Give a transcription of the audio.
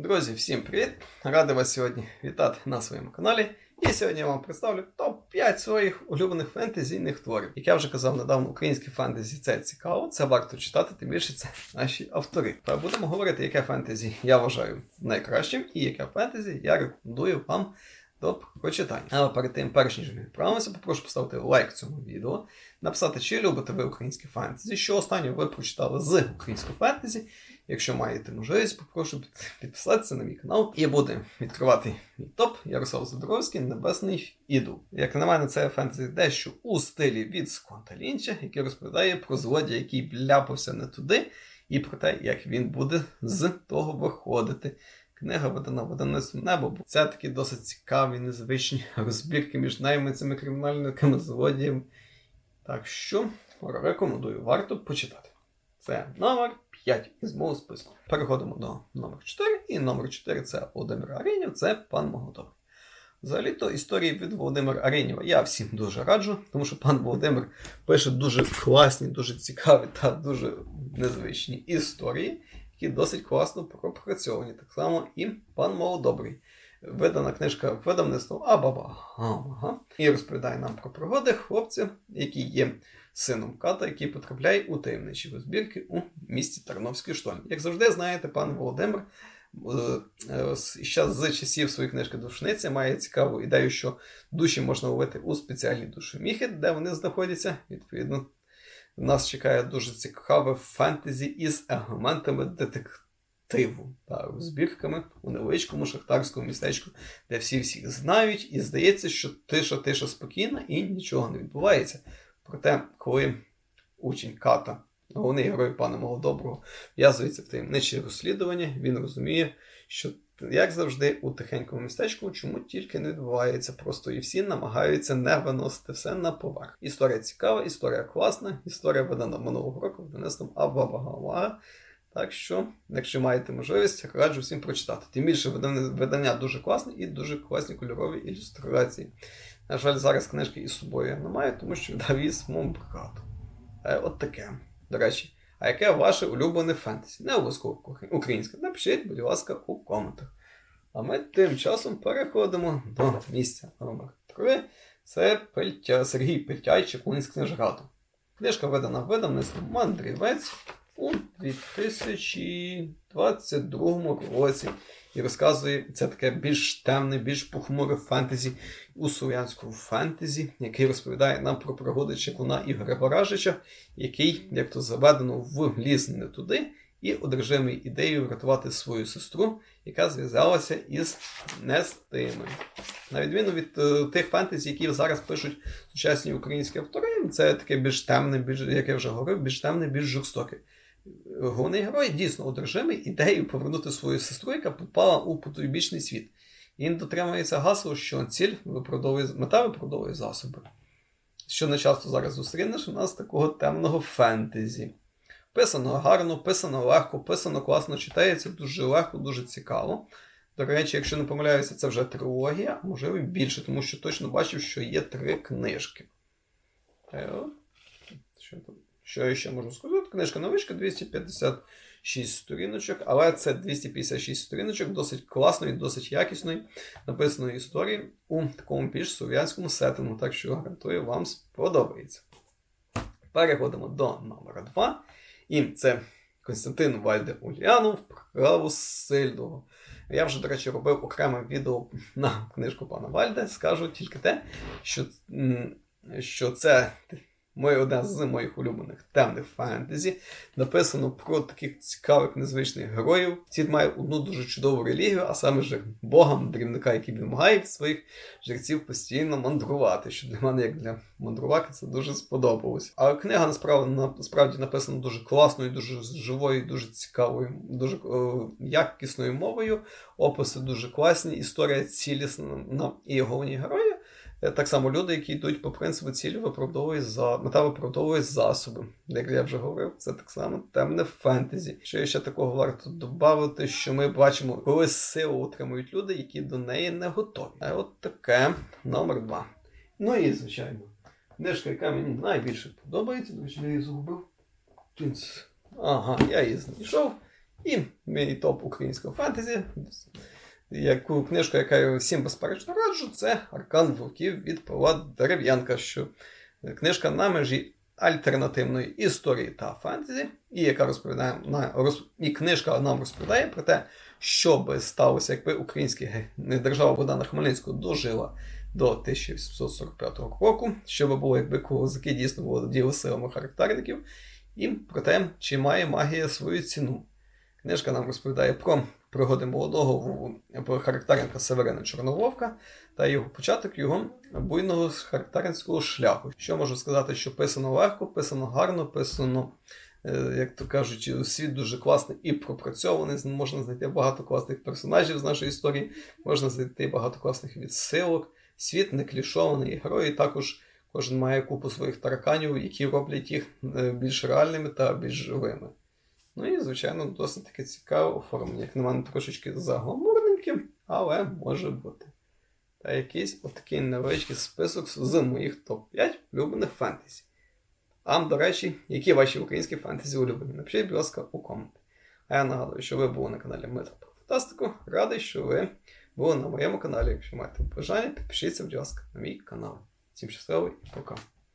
Друзі, всім привіт! Радий вас сьогодні вітати на своєму каналі. І сьогодні я вам представлю топ-5 своїх улюблених фентезійних творів. Як я вже казав недавно, українське фентезі це цікаво, це варто читати, тим більше це наші автори. Та будемо говорити, яке фентезі я вважаю найкращим, і яке фентезі я рекомендую вам до прочитання. Але перед тим, перш ніж ми відправимося, попрошу поставити лайк цьому відео, написати, чи любите ви українське фентезі, що останнє ви прочитали з українського фентезі. Якщо маєте можливість, попрошу підписатися на мій канал і буде відкривати мій топ Ярослав Задоровський Небесний іду. Як на мене, це фентезі дещо у стилі від Скотта Лінча, який розповідає про злодія, який вляпався не туди, і про те, як він буде з того виходити. Книга видана видавництвом небо. бо Це такі досить цікаві, незвичні розбірки між наймицями, кримінальниками, злодіями. Так що рекомендую, варто почитати. Це номер 5 із мого списку. Переходимо до номер 4. І номер 4 це Володимир Аренів, це пан Моготовий. Взагалі-то історії від Володимира Аренєва я всім дуже раджу, тому що пан Володимир пише дуже класні, дуже цікаві та дуже незвичні історії, які досить класно пропрацьовані. Так само і пан Молодобрий. Видана книжка видавництвом Абаба Гамага і розповідає нам про пригоди хлопця, який є сином ката, який потрапляє у таємничі розбірки у місті Тарновський штольм. Як завжди, знаєте, пан Володимир е, е, ще з часів своєї книжки Душниця має цікаву ідею, що душі можна ловити у спеціальні душоміхи, де вони знаходяться. Відповідно, нас чекає дуже цікаве фентезі із елементами детективу та збірками у невеличкому шахтарському містечку, де всі всіх знають, і здається, що тиша, тиша спокійна і нічого не відбувається. Проте, коли учень ката, головний герой пана Молодоброго, в'язується в таємничі розслідування, він розуміє, що, як завжди, у тихенькому містечку чому тільки не відбувається, просто і всі намагаються не виносити все на поверх. Історія цікава, історія класна, історія видана минулого року видавництвом Абабагава. Так що, якщо маєте можливість, раджу всім прочитати. Тим більше видання, видання дуже класне і дуже класні кольорові ілюстрації. На жаль, зараз книжки із собою я не маю, тому що віддав її своєму брату. Е, от таке. До речі, а яке ваше улюблене фентезі? Не обов'язково українське. Напишіть, будь ласка, у коментах. А ми тим часом переходимо до місця номер 3. Це Пельтя... Сергій Пельтяйчик Чекунськ книжграду. Книжка видана видавництвом Мандрівець у 2022 році. І розказує це таке більш темне, більш похмуре фентезі у слов'янському фентезі, який розповідає нам про пригоди Чекуна Ігоря Баражича, який, як то заведено, в ліс не туди, і одержимий ідеєю врятувати свою сестру, яка зв'язалася із не з тими. На відміну від е, тих фентезі, які зараз пишуть сучасні українські автори, це таке більш темне, більш, як я вже говорив, більш темне, більш жорстоке. Головний герой дійсно одержимий ідеєю повернути свою сестру, яка попала у потойбічний світ. І він дотримується гасла, що ціль виправдовує, мета виправдовує засоби. Що не часто зараз зустрінеш у нас такого темного фентезі. Писано гарно, писано легко, писано класно читається, дуже легко, дуже цікаво. До речі, якщо не помиляюся, це вже трилогія, а можливо більше, тому що точно бачив, що є три книжки. Е. Що, тут? Що я ще можу сказати? Книжка новичка 256 сторіночок, але це 256 сторіночок досить класної, досить якісної, написаної історії у такому більш слов'янському сеттингу, так що гарантую, вам сподобається. Переходимо до номера 2. І це Константин Вальде Ульянов Право сильного. Я вже, до речі, робив окреме відео на книжку пана Вальде. Скажу тільки те, що, що це моє одне з моїх улюблених темних фентезі. Написано про таких цікавих незвичних героїв. Світ має одну дуже чудову релігію, а саме ж Бога, мандрівника, який вимагає своїх жерців постійно мандрувати. Що для мене, як для мандруваки, це дуже сподобалось. А книга насправді, насправді написана дуже класною, дуже живою, дуже цікавою, дуже е, якісною мовою. Описи дуже класні, історія цілісна на- і головні герої. Е, Так само люди, які йдуть по принципу цілі виправдовує за мета виправдовує засоби. Як я вже говорив, це так само темне фентезі. Що ще такого варто додати, що ми бачимо, коли силу отримують люди, які до неї не готові. А от таке номер два. Ну і звичайно, книжка, яка мені найбільше подобається, до речі, я її загубив. Ага, я її знайшов. І мій топ українського фентезі. Яку книжку, яка всім безперечно раджу, це Аркан Вовків від Павла Дерев'янка, що книжка на межі альтернативної історії та фентезі, і яка розповідає на роз, і книжка нам розповідає про те, що би сталося, якби українська держава Богдана Хмельницького дожила до 1845 року, що би було, якби козаки дійсно володіли силами характерників, і про те, чи має магія свою ціну. Книжка нам розповідає про пригоди молодого характерника Северина Чорнововка та його початок його буйного характерницького шляху. Що можу сказати, що писано легко, писано гарно, писано, е, як то кажуть, світ дуже класний і пропрацьований. Можна знайти багато класних персонажів з нашої історії, можна знайти багато класних відсилок. Світ не клішований, і герої також кожен має купу своїх тараканів, які роблять їх е, більш реальними та більш живими. Ну і, звичайно, досить таки цікаве оформлення. Як на мене, трошечки загламурненьким, але може бути. Та якийсь отакий невеличкий список з моїх топ-5 улюблених фентезі. А, до речі, які ваші українські фентезі улюблені? Напишіть, будь ласка, у коменти. А я нагадую, що ви були на каналі Митра про Фантастику. Радий, що ви були на моєму каналі. Якщо маєте бажання, підпишіться, будь ласка, на мій канал. Всім щасливо і пока.